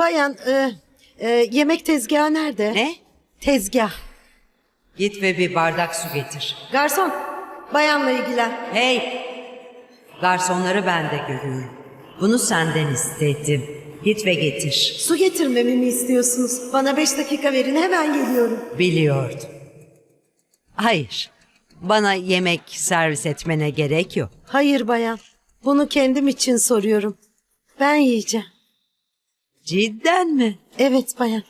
bayan e, e, yemek tezgahı nerede? Ne? Tezgah. Git ve bir bardak su getir. Garson bayanla ilgilen. Hey! Garsonları ben de görüyorum. Bunu senden istedim. Git ve getir. Su getirmemi mi istiyorsunuz? Bana beş dakika verin hemen geliyorum. Biliyordum. Hayır. Bana yemek servis etmene gerek yok. Hayır bayan. Bunu kendim için soruyorum. Ben yiyeceğim. Cidden mi? Evet bayan.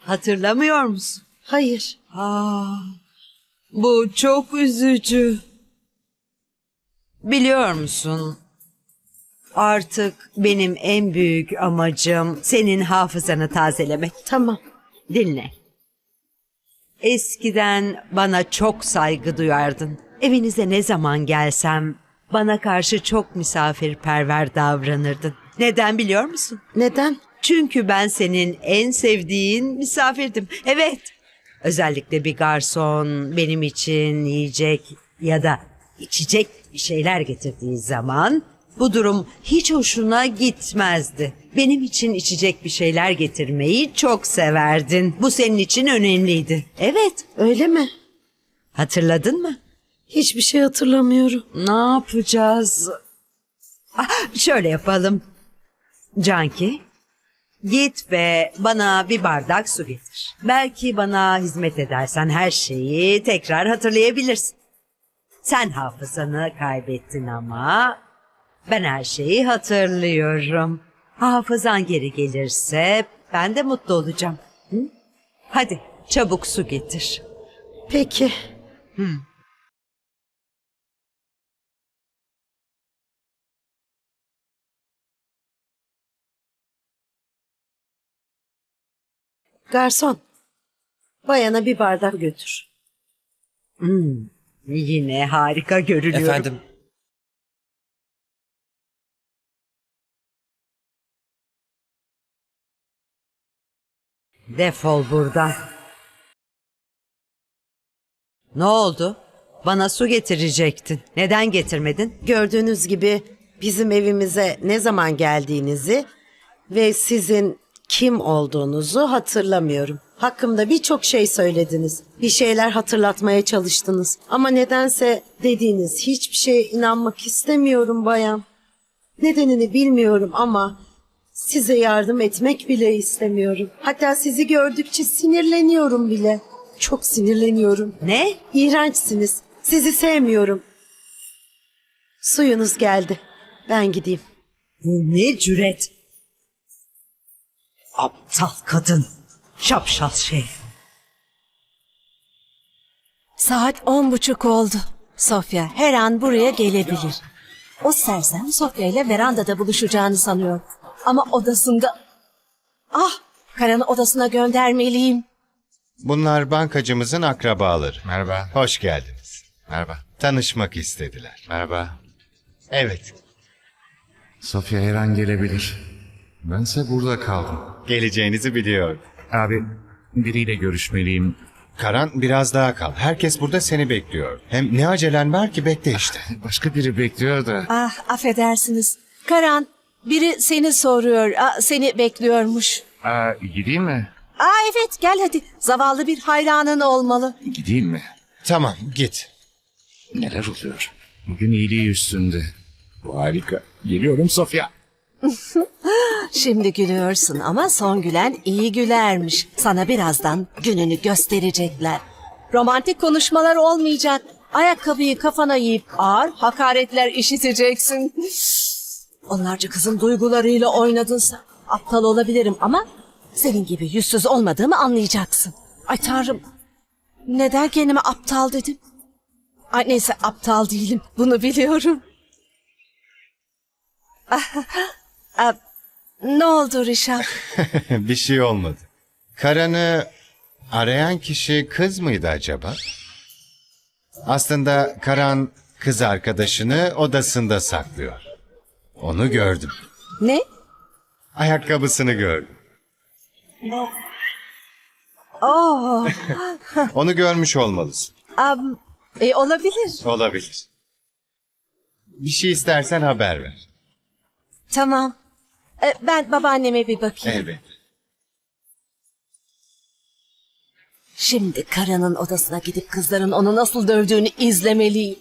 Hatırlamıyor musun? Hayır. Aa, bu çok üzücü. Biliyor musun? Artık benim en büyük amacım senin hafızanı tazelemek. Tamam. Dinle. Eskiden bana çok saygı duyardın. Evinize ne zaman gelsem bana karşı çok misafirperver davranırdın. Neden biliyor musun? Neden? Çünkü ben senin en sevdiğin misafirdim. Evet. Özellikle bir garson benim için yiyecek ya da içecek bir şeyler getirdiği zaman bu durum hiç hoşuna gitmezdi. Benim için içecek bir şeyler getirmeyi çok severdin. Bu senin için önemliydi. Evet. Öyle mi? Hatırladın mı? Hiçbir şey hatırlamıyorum. Ne yapacağız? Ah, şöyle yapalım. Canki, git ve bana bir bardak su getir. Belki bana hizmet edersen her şeyi tekrar hatırlayabilirsin. Sen hafızanı kaybettin ama ben her şeyi hatırlıyorum. Hafızan geri gelirse ben de mutlu olacağım. Hı? Hadi çabuk su getir. Peki. Garson. Bayana bir bardak götür. Hmm, yine harika görünüyorum. Efendim, Defol buradan. Ne oldu? Bana su getirecektin. Neden getirmedin? Gördüğünüz gibi bizim evimize ne zaman geldiğinizi ve sizin kim olduğunuzu hatırlamıyorum. Hakkımda birçok şey söylediniz. Bir şeyler hatırlatmaya çalıştınız. Ama nedense dediğiniz hiçbir şeye inanmak istemiyorum bayan. Nedenini bilmiyorum ama size yardım etmek bile istemiyorum. Hatta sizi gördükçe sinirleniyorum bile. Çok sinirleniyorum. Ne? İğrençsiniz. Sizi sevmiyorum. Suyunuz geldi. Ben gideyim. Bu ne cüret? Aptal kadın. Şapşal şey. Saat on buçuk oldu. Sofya her an buraya gelebilir. O sersem Sofya ile verandada buluşacağını sanıyor. Ama odasında... Ah! Karan'ı odasına göndermeliyim. Bunlar bankacımızın akrabaları. merhaba. Hoş geldiniz. Merhaba. Tanışmak istediler. Merhaba. Evet, Sofya her an gelebilir. Bense burada kaldım. geleceğinizi biliyorum. Abi biriyle görüşmeliyim. Karan biraz daha kal. Herkes burada seni bekliyor. Hem ne acelen var ki bekle işte. Başka biri bekliyor da. Ah affedersiniz. Karan biri seni soruyor. Ah, seni bekliyormuş. Aa, gideyim mi? Aa evet gel hadi. Zavallı bir hayranın olmalı. Gideyim mi? Tamam, git. Neler oluyor? Bugün iyiliği üstünde. Bu harika. Geliyorum Sofya. Şimdi gülüyorsun ama son gülen iyi gülermiş. Sana birazdan gününü gösterecekler. Romantik konuşmalar olmayacak. Ayakkabıyı kafana yiyip ağır hakaretler işiteceksin. Onlarca kızın duygularıyla oynadınsa aptal olabilirim ama senin gibi yüzsüz olmadığımı anlayacaksın. Ay tanrım neden kendime aptal dedim? Ay neyse aptal değilim bunu biliyorum. Ah, ne oldu Rişap? Bir şey olmadı. Karan'ı arayan kişi kız mıydı acaba? Aslında Karan kız arkadaşını odasında saklıyor. Onu gördüm. Ne? Ayakkabısını gördüm. Oo, Onu görmüş olmalısın. am, e, olabilir. Olabilir. Bir şey istersen haber ver. Tamam. Ee, ben babaanneme bir bakayım. Elbette. Şimdi karının odasına gidip kızların onu nasıl dövdüğünü izlemeliyim.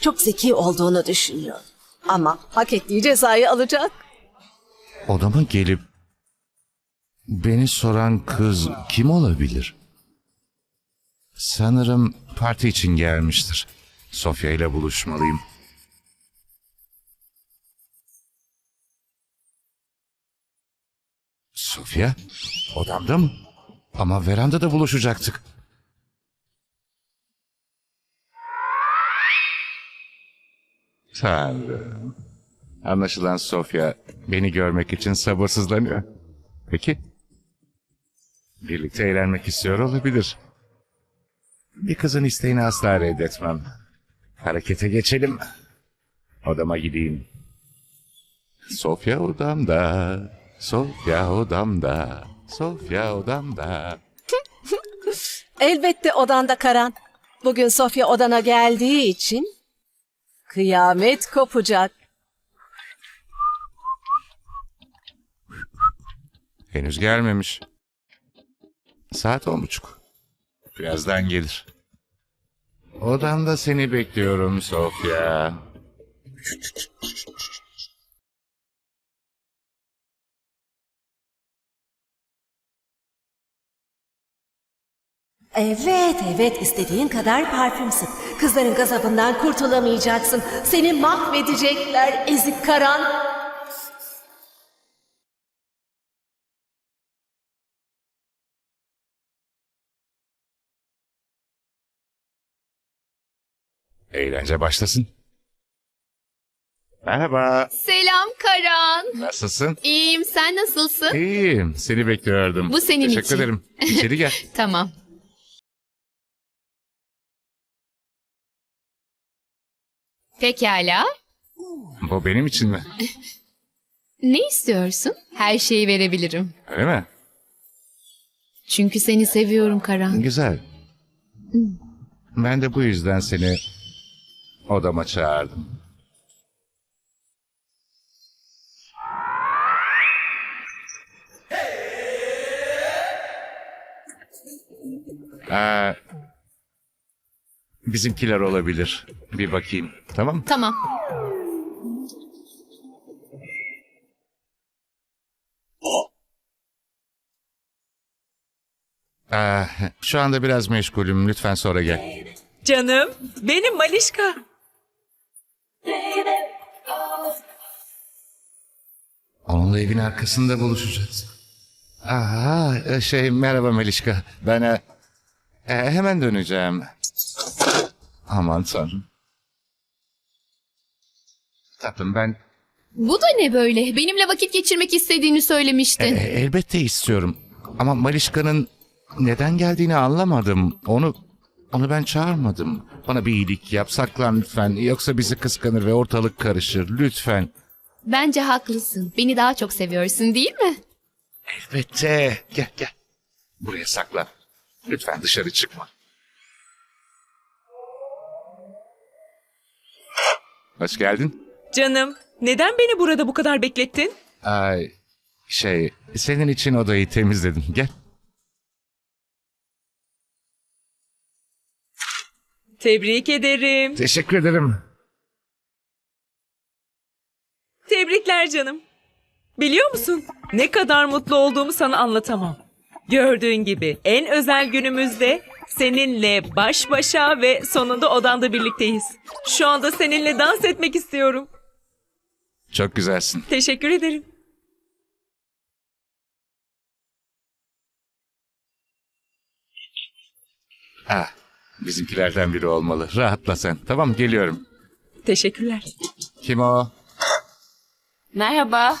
Çok zeki olduğunu düşünüyor. Ama hak ettiği cezayı alacak. Odama gelip beni soran kız kim olabilir? Sanırım parti için gelmiştir. Sofya ile buluşmalıyım. Sofya? Odamda mı? Ama verandada buluşacaktık. Tanrım. Anlaşılan Sofya beni görmek için sabırsızlanıyor. Peki. Birlikte eğlenmek istiyor olabilir. Bir kızın isteğini asla reddetmem. Harekete geçelim. Odama gideyim. Sofya odamda. Sofya odamda. Sofya odamda. Elbette odanda Karan. Bugün Sofya odana geldiği için kıyamet kopacak. Henüz gelmemiş. Saat on buçuk. Birazdan gelir. Odamda seni bekliyorum Sofya. Evet evet istediğin kadar parfüm sık. Kızların gazabından kurtulamayacaksın. Seni mahvedecekler ezik Karan. Eğlence başlasın. Merhaba. Selam Karan. Nasılsın? İyiyim sen nasılsın? İyiyim. Seni bekliyordum. Bu senin Teşekkür için. ederim. İçeri gel. Tamam. Pekala. Bu benim için mi? Ne istiyorsun? Her şeyi verebilirim. Öyle mi? Çünkü seni seviyorum Karan. Güzel. Ben de bu yüzden seni odama çağırdım. Ee, bizimkiler olabilir. Bir bakayım. Tamam mı? Tamam. Ee, şu anda biraz meşgulüm. Lütfen sonra gel. Canım, benim Malişka. Onunla evin arkasında buluşacağız. Aha, şey merhaba Melişka. Ben e, e, hemen döneceğim. Aman tanrım. Tatlım ben Bu da ne böyle? Benimle vakit geçirmek istediğini e, söylemiştin. elbette istiyorum. Ama Malişka'nın neden geldiğini anlamadım. Onu onu ben çağırmadım. Bana bir iyilik yap, saklan lütfen. Yoksa bizi kıskanır ve ortalık karışır. Lütfen. Bence haklısın. Beni daha çok seviyorsun değil mi? Elbette. Gel gel. Buraya saklan. Lütfen dışarı çıkma. Hoş geldin. Canım, neden beni burada bu kadar beklettin? Ay, şey, senin için odayı temizledim. Gel. Tebrik ederim. Teşekkür ederim. Tebrikler canım. Biliyor musun? Ne kadar mutlu olduğumu sana anlatamam. Gördüğün gibi en özel günümüzde seninle baş başa ve sonunda odanda birlikteyiz. Şu anda seninle dans etmek istiyorum. Çok güzelsin. Teşekkür ederim. Ah, bizimkilerden biri olmalı. Rahatla sen. Tamam, geliyorum. Teşekkürler. Kim o? Merhaba.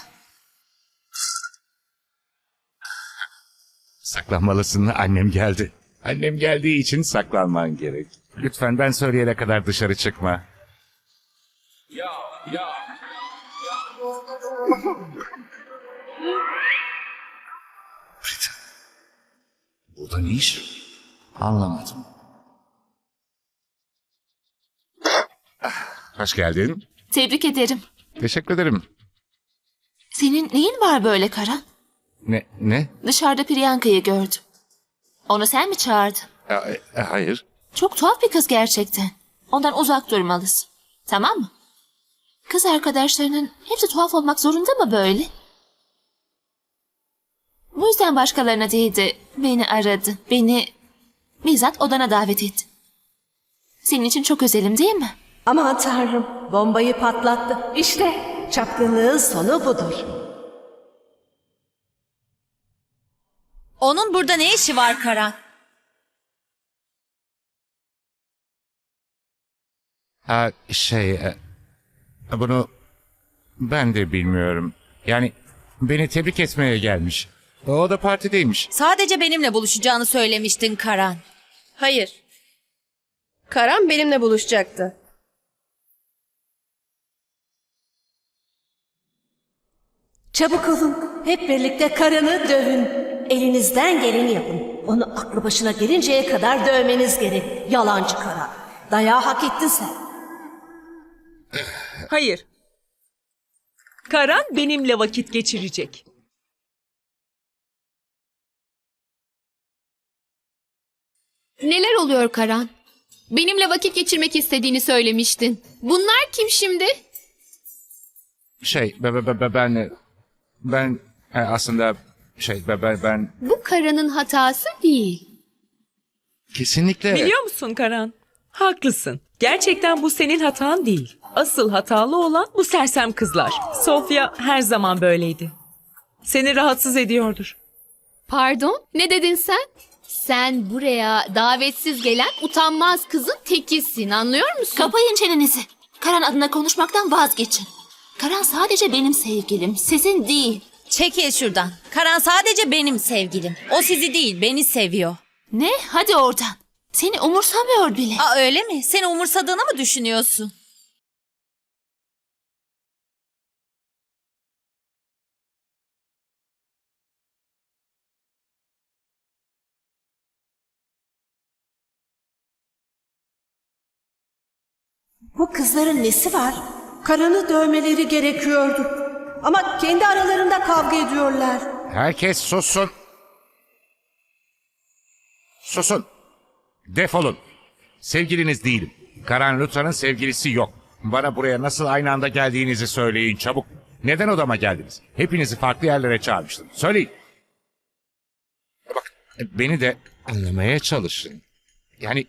Saklanmalısın. Annem geldi. Annem geldiği için saklanman gerek. Lütfen ben söyleyene kadar dışarı çıkma. Brita. Burada ne iş? Anlamadım. Hoş geldin. Tebrik ederim. Teşekkür ederim. Senin neyin var böyle Karan? Ne? Ne? Dışarıda Priyanka'yı gördüm. Onu sen mi çağırdın? E, e, hayır. Çok tuhaf bir kız gerçekten. Ondan uzak durmalısın. Tamam mı? Kız arkadaşlarının hepsi tuhaf olmak zorunda mı böyle? Bu yüzden başkalarına değil de beni aradı. Beni bizzat odana davet etti. Senin için çok özelim değil mi? Aman tanrım bombayı patlattı. İşte çapkınlığın sonu budur. Onun burada ne işi var Karan? Ha şey e, bunu ben de bilmiyorum. Yani beni tebrik etmeye gelmiş. O da partideymiş. Sadece benimle buluşacağını söylemiştin Karan. Hayır. Karan benimle buluşacaktı. Çabuk olun. Hep birlikte karını dövün. Elinizden geleni yapın. Onu aklı başına gelinceye kadar dövmeniz gerek. Yalancı kara. Dayağı hak ettin sen. Hayır. Karan benimle vakit geçirecek. Neler oluyor Karan? Benimle vakit geçirmek istediğini söylemiştin. Bunlar kim şimdi? Şey be, be, be- ben ben e, aslında şey be, be- ben Bu Karan'ın hatası değil. kesinlikle Biliyor musun Karan? Haklısın. Gerçekten bu senin hatan değil. Asıl hatalı olan bu sersem kızlar. Sofya her zaman böyleydi. Seni rahatsız ediyordur. Pardon, ne dedin sen? Sen buraya davetsiz gelen utanmaz kızın tekisin, anlıyor musun? Kapayın çenenizi. Karan adına konuşmaktan vazgeçin. Karan sadece benim sevgilim, sizin değil. Çekil şuradan. Karan sadece benim sevgilim. O sizi değil, beni seviyor. Ne? Hadi oradan. Seni umursamıyor bile. Aa öyle mi? Seni umursadığını mı düşünüyorsun? Bu kızların nesi var? Karını dövmeleri gerekiyordu. Ama kendi aralarında kavga ediyorlar. herkes sussun. Susun. Defolun. Sevgiliniz değilim. Karan Lutra'nın sevgilisi yok. Bana buraya nasıl aynı anda geldiğinizi söyleyin çabuk. Neden odama geldiniz? Hepinizi farklı yerlere çağırmıştım. Söyleyin. Bak beni de anlamaya çalışın. Yani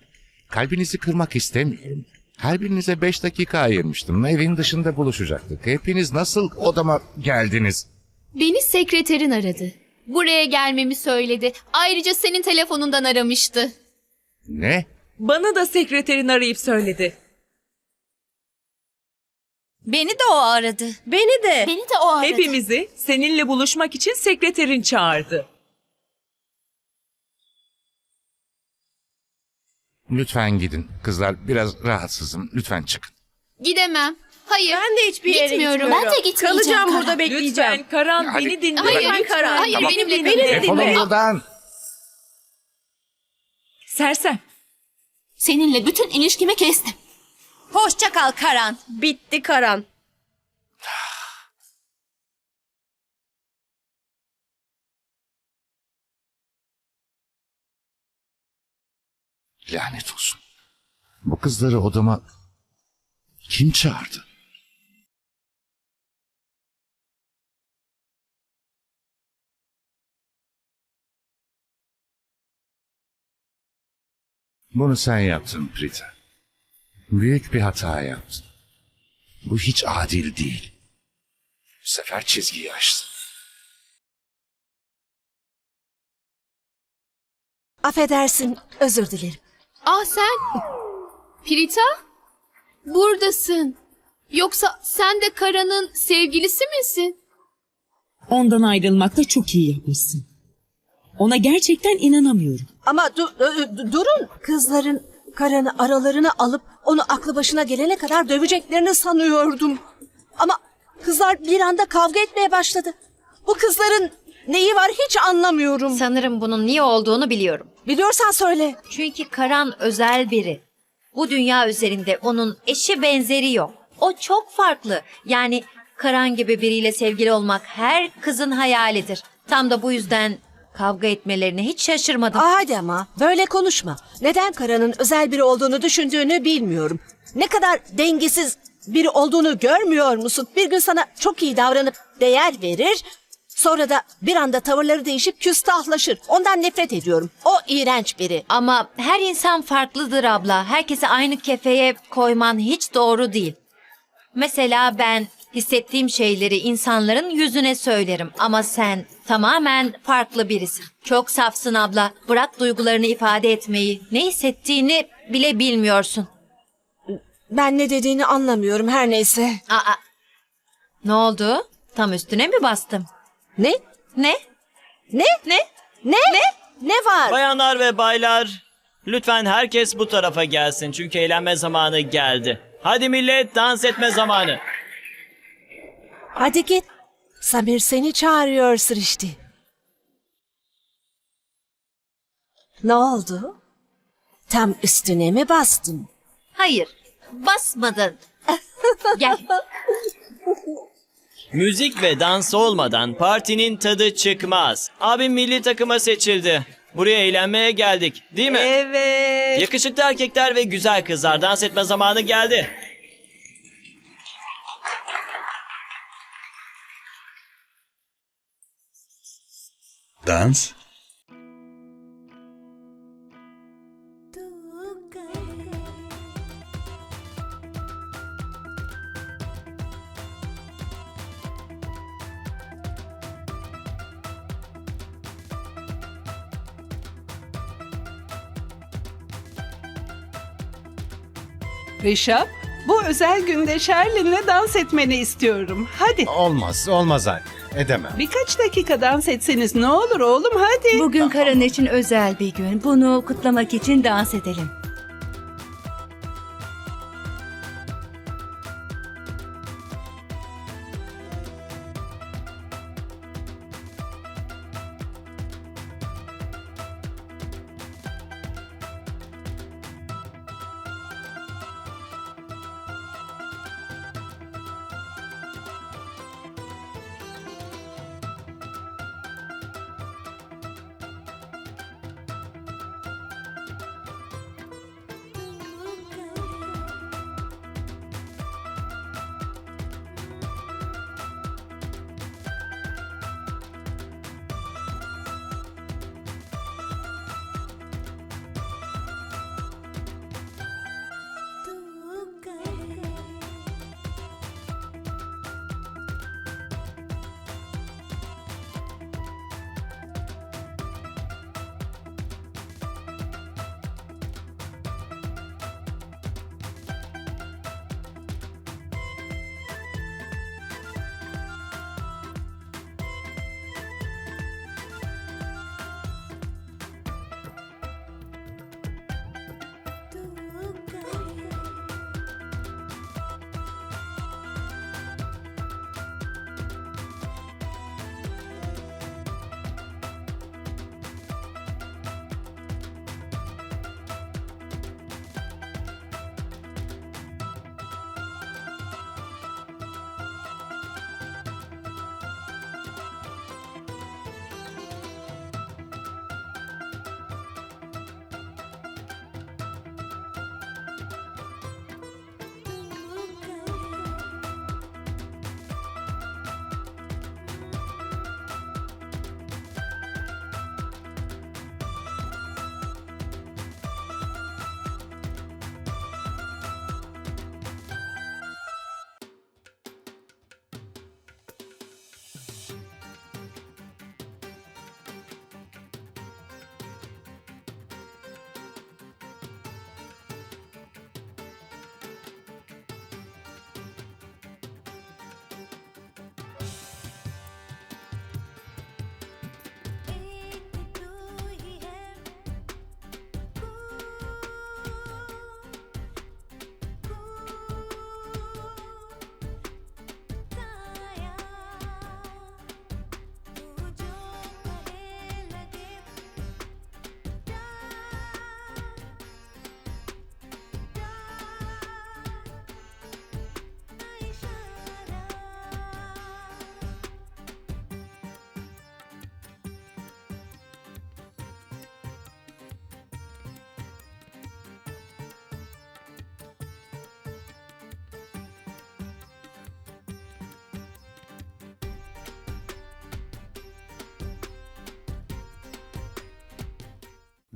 kalbinizi kırmak istemiyorum. Her birinize beş dakika ayırmıştım. Evin dışında buluşacaktık. Hepiniz nasıl odama geldiniz? Beni sekreterin aradı. Buraya gelmemi söyledi. Ayrıca senin telefonundan aramıştı. Ne? Bana da sekreterin arayıp söyledi. Beni de o aradı. Beni de. Beni de o aradı. Hepimizi seninle buluşmak için sekreterin çağırdı. Lütfen gidin. Kızlar biraz rahatsızım. Lütfen çıkın. Gidemem. Hayır. Ben de hiçbir yere Gitmiyorum. gitmiyorum. Ben de gitmeyeceğim Kalacağım Karan. burada bekleyeceğim. Lütfen Karan Hadi. beni dinle. Hayır, Lütfen Karan. hayır, Tamam. benimle Beni dinle. Defolun buradan. Sersem. Seninle bütün ilişkimi kestim. Hoşça kal Karan. Bitti Karan. Lanet olsun. Bu kızları odama kim çağırdı? Bunu sen yaptın Prita. Büyük bir hata yaptın. Bu hiç adil değil. Bu sefer çizgiyi aştın. Affedersin, özür dilerim. Ah sen. Prita? Buradasın. Yoksa sen de Karan'ın sevgilisi misin? Ondan ayrılmakta çok iyi yapmışsın. Ona gerçekten inanamıyorum. Ama du- du- du- durun. Kızların karını aralarına alıp onu aklı başına gelene kadar döveceklerini sanıyordum. Ama kızlar bir anda kavga etmeye başladı. Bu kızların neyi var hiç anlamıyorum. Sanırım bunun niye olduğunu biliyorum. Biliyorsan söyle. Çünkü Karan özel biri. Bu dünya üzerinde onun eşi benzeri yok. O çok farklı. Yani Karan gibi biriyle sevgili olmak her kızın hayalidir. Tam da bu yüzden Kavga etmelerine hiç şaşırmadım. Aa, hadi ama böyle konuşma. Neden Karan'ın özel biri olduğunu düşündüğünü bilmiyorum. Ne kadar dengesiz biri olduğunu görmüyor musun? Bir gün sana çok iyi davranıp değer verir. Sonra da bir anda tavırları değişip küstahlaşır. Ondan nefret ediyorum. O iğrenç biri. Ama her insan farklıdır abla. Herkesi aynı kefeye koyman hiç doğru değil. Mesela ben hissettiğim şeyleri insanların yüzüne söylerim ama sen tamamen farklı birisin. Çok safsın abla. Bırak duygularını ifade etmeyi. Ne hissettiğini bile bilmiyorsun. Ben ne dediğini anlamıyorum her neyse. Aa. Ne oldu? Tam üstüne mi bastım? Ne? Ne? Ne? Ne? Ne? Ne? Ne var? Bayanlar ve baylar, lütfen herkes bu tarafa gelsin çünkü eğlenme zamanı geldi. Hadi millet dans etme zamanı. Hadi git. Samir seni çağırıyor Srişti. Ne oldu? Tam üstüne mi bastın? Hayır. Basmadın. Gel. Müzik ve dans olmadan partinin tadı çıkmaz. Abim milli takıma seçildi. Buraya eğlenmeye geldik, değil mi? Evet. Yakışıklı erkekler ve güzel kızlar dans etme zamanı geldi. Dans. Rişap, bu özel günde Sherlin'le dans etmeni istiyorum. Hadi. Olmaz, olmaz anne. Edemem. Birkaç dakika dans etseniz ne olur oğlum hadi. Bugün Karan için özel bir gün. Bunu kutlamak için dans edelim.